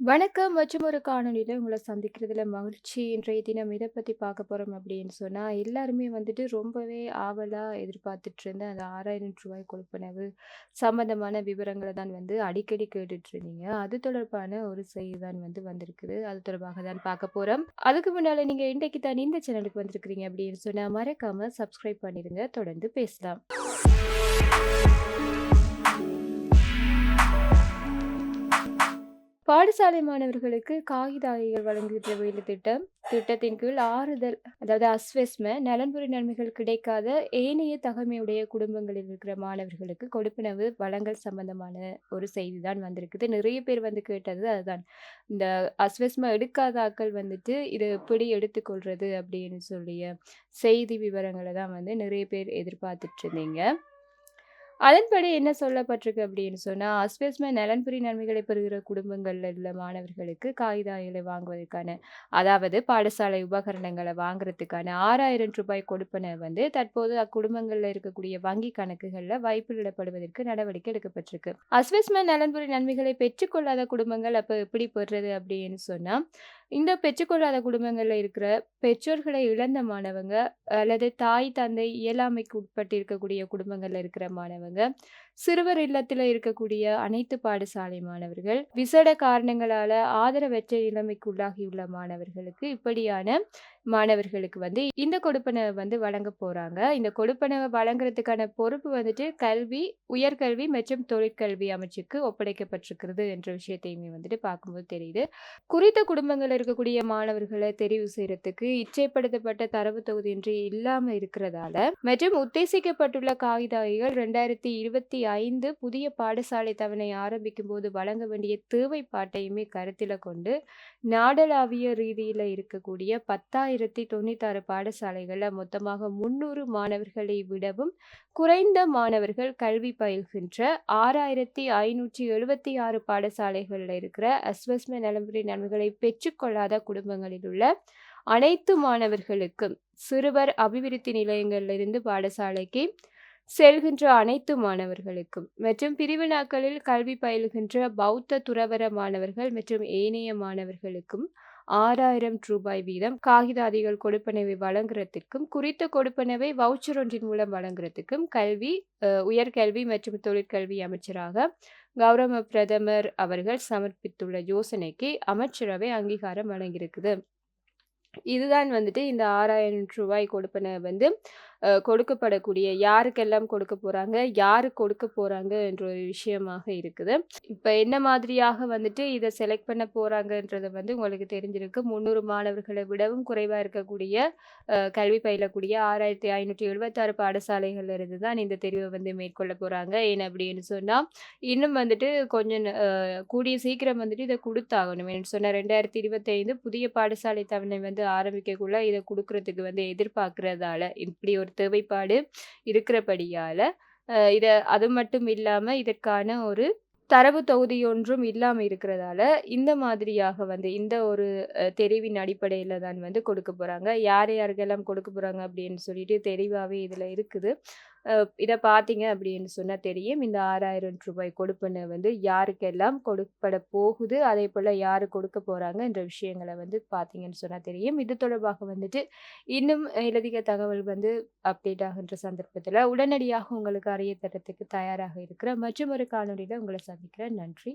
வணக்கம் மற்றும் ஒரு காணொலியில் உங்களை சந்திக்கிறதுல மகிழ்ச்சி. இன்றைய தினம் இதை பற்றி பார்க்க போகிறோம் அப்படின்னு சொன்னால் எல்லாருமே வந்துட்டு ரொம்பவே ஆவலாக எதிர்பார்த்துட்டு இருந்த அந்த ஆறாயிரம் ரூபாய் கொடுப்பனவு சம்மந்தமான விவரங்களை தான் வந்து அடிக்கடி கேட்டுட்டு இருந்தீங்க. அது தொடர்பான ஒரு செய்தி தான் வந்து வந்திருக்குது. அது தொடர்பாக தான் பார்க்க போகிறோம் அதுக்கு முன்னால் நீங்கள் இன்றைக்கு தான் இந்த சேனலுக்கு வந்திருக்கிறீங்க அப்படின்னு சொன்னால் மறக்காமல் சப்ஸ்கிரைப் பண்ணிடுங்க. தொடர்ந்து பேசலாம். பாடசாலை மாணவர்களுக்கு காகித ஆடைகள் வழங்குகின்ற வேலை திட்டம் திட்டத்தின் கீழ் ஆறுதல் அதாவது அஸ்வெஸ்ம நலன்புரி நன்மைகள் கிடைக்காத ஏனைய தகமையுடைய குடும்பங்களில் இருக்கிற மாணவர்களுக்கு கொடுப்பனவு வழங்கல் சம்பந்தமான ஒரு செய்தி தான் வந்திருக்குது. நிறைய பேர் வந்து கேட்டது அதுதான். இந்த அஸ்வெஸ்ம எடுக்காதாக்கள் வந்துட்டு இதை எப்படி எடுத்துக்கொள்றது அப்படின்னு சொல்லிய செய்தி விவரங்களை தான் வந்து நிறைய பேர் எதிர்பார்த்துட்டு இருந்தீங்க. அதன்படி என்ன சொல்லப்பட்டிருக்கு அப்படின்னு சொன்னால் அஸ்வெஸ்ம நலன்புரி நன்மைகளை பெறுகிற குடும்பங்களில் உள்ள மாணவர்களுக்கு காகிதங்களை வாங்குவதற்கான அதாவது பாடசாலை உபகரணங்களை வாங்குறதுக்கான ஆறாயிரம் ரூபாய் கொடுப்பன வந்து தற்போது அக்குடும்பங்களில் இருக்கக்கூடிய வங்கி கணக்குகளில் வைப்பிலிடப்படுவதற்கு நடவடிக்கை எடுக்கப்பட்டிருக்கு. அஸ்வெஸ்ம நலன்புரி நன்மைகளை பெற்றுக்கொள்ளாத குடும்பங்கள் அப்போ எப்படி பெறுறது அப்படின்னு சொன்னால் இந்த பெற்றுக்கொள்ளாத குடும்பங்களில் இருக்கிற பெற்றோர்களை இழந்த மாணவங்க அல்லது தாய், தந்தை இயலாமைக்கு உட்பட்டு இருக்கக்கூடிய குடும்பங்களில் இருக்கிற மாணவங்க, சிறுவர் இல்லத்துல இருக்கக்கூடிய அனைத்து பாடசாலை மாணவர்கள், விசேட காரணங்களால் ஆதரவற்ற நிலைமைக்கு உள்ளாகியுள்ள மாணவர்களுக்கு இப்படியான மாணவர்களுக்கு வந்து இந்த கொடுப்பனவை வந்து வழங்க போறாங்க. இந்த கொடுப்பனவை வழங்குறதுக்கான பொறுப்பு வந்துட்டு கல்வி, உயர்கல்வி மற்றும் தொழிற்கல்வி அமைச்சுக்கு ஒப்படைக்கப்பட்டிருக்கிறது என்ற விஷயத்தையுமே வந்துட்டு பார்க்கும்போது தெரியுது. குறித்த குடும்பங்களில் இருக்கக்கூடிய மாணவர்களை தெரிவு செய்யறதுக்கு இச்சைப்படுத்தப்பட்ட தரவு தொகுதி என்று இல்லாம இருக்கிறதால மற்றும் உத்தேசிக்கப்பட்டுள்ள காகிதங்கள் ரெண்டாயிரத்தி இருபத்தி ஐந்து புதிய பாடசாலை தவணை ஆரம்பிக்கும்போது வழங்க வேண்டிய தேவைப்பாட்டையுமே கருத்தில் கொண்டு, நாடளாவிய ரீதியில் இருக்கக்கூடிய பத்தாயிரத்தி தொண்ணூத்தாறு பாடசாலைகளில் மொத்தமாக 300 மாணவர்களை விடவும் குறைந்த மாணவர்கள் கல்வி பயில்கின்ற 6,576 பாடசாலைகள்ல இருக்கிற அஸ்வஸ்ம நலம்புரி நன்மைகளை கொள்ளாத குடும்பங்களில் உள்ள அனைத்து மாணவர்களுக்கும், சிறுவர் அபிவிருத்தி நிலையங்களிலிருந்து பாடசாலைக்கு செல்கின்ற அனைத்து மாணவர்களுக்கும் மற்றும் பிரிவினாக்களில் கல்வி பயில்கின்ற பௌத்த துறவர மாணவர்கள் மற்றும் ஏனைய மாணவர்களுக்கும் ஆறாயிரம் ரூபாய் வீதம் காகிதாதிகள் கொடுப்பனவை வழங்குறதுக்கும் குறித்த கொடுப்பனவை வவுச்சர் ஒன்றின் மூலம் வழங்குறதுக்கும் கல்வி, உயர்கல்வி மற்றும் தொழிற்கல்வி அமைச்சராக கௌரவ பிரதமர் அவர்கள் சமர்ப்பித்துள்ள யோசனைக்கு அமைச்சரவை அங்கீகாரம் வழங்கியிருக்குது. இதுதான் வந்துட்டு இந்த ஆறாயிரம் ரூபாய் கொடுப்பனை வந்து கொடுக்கப்படக்கூடிய யாருக்கெல்லாம் கொடுக்க போகிறாங்க யாரு கொடுக்க போகிறாங்க என்ற ஒரு விஷயமாக இருக்குது. இப்போ என்ன மாதிரியாக வந்துட்டு இதை செலக்ட் பண்ண போகிறாங்கன்றது வந்து உங்களுக்கு தெரிஞ்சிருக்கு. 300 மாணவர்களை விடவும் குறைவாக இருக்கக்கூடிய கல்வி பயிலக்கூடிய 6,576 பாடசாலைகள்ல இருந்து தான் இந்த தெரிவை வந்து மேற்கொள்ள போகிறாங்க ஏன் அப்படின்னு சொன்னால் இன்னும் வந்துட்டு கொஞ்சம் கூடிய சீக்கிரம் வந்துட்டு இதை கொடுத்தாகணும் ஏன்னு சொன்னா 2025 புதிய பாடசாலை தவணை வந்து ஆரம்பிக்கக்குள்ள இதை கொடுக்கறதுக்கு வந்து எதிர்பார்க்கறதால இப்படி ஒரு தேவைப்பாடு இருக்கிறபடியால் இதை அது மட்டும் இல்லாமல் இதற்கான ஒரு தரவு தொகுதி ஒன்றும் இல்லாமல் இருக்கிறதால, இந்த மாதிரியாக வந்து இந்த ஒரு தெரிவின் அடிப்படையில் தான் வந்து கொடுக்க போகிறாங்க யார் யாருக்கெல்லாம் கொடுக்க போகிறாங்க அப்படின்னு சொல்லிட்டு தெளிவாகவே இதில் இருக்குது. இதை பார்த்தீங்க அப்படின்னு சொன்னால் தெரியும். இந்த ஆறாயிரம் ரூபாய் கொடுப்பனை வந்து யாருக்கெல்லாம் கொடுக்கப்பட போகுது, அதே போல் யார் கொடுக்க போகிறாங்க என்ற விஷயங்களை வந்து பார்த்தீங்கன்னு சொன்னால் தெரியும். இது தொடர்பாக வந்துட்டு இன்னும் இலதிக தகவல் வந்து அப்டேட் ஆகின்ற சந்தர்ப்பத்தில் உடனடியாக உங்களுக்கு அறிய தரத்துக்கு தயாராக இருக்கிற மற்றும் ஒரு காணொலியில் உங்களை சந்திக்கிறேன். நன்றி.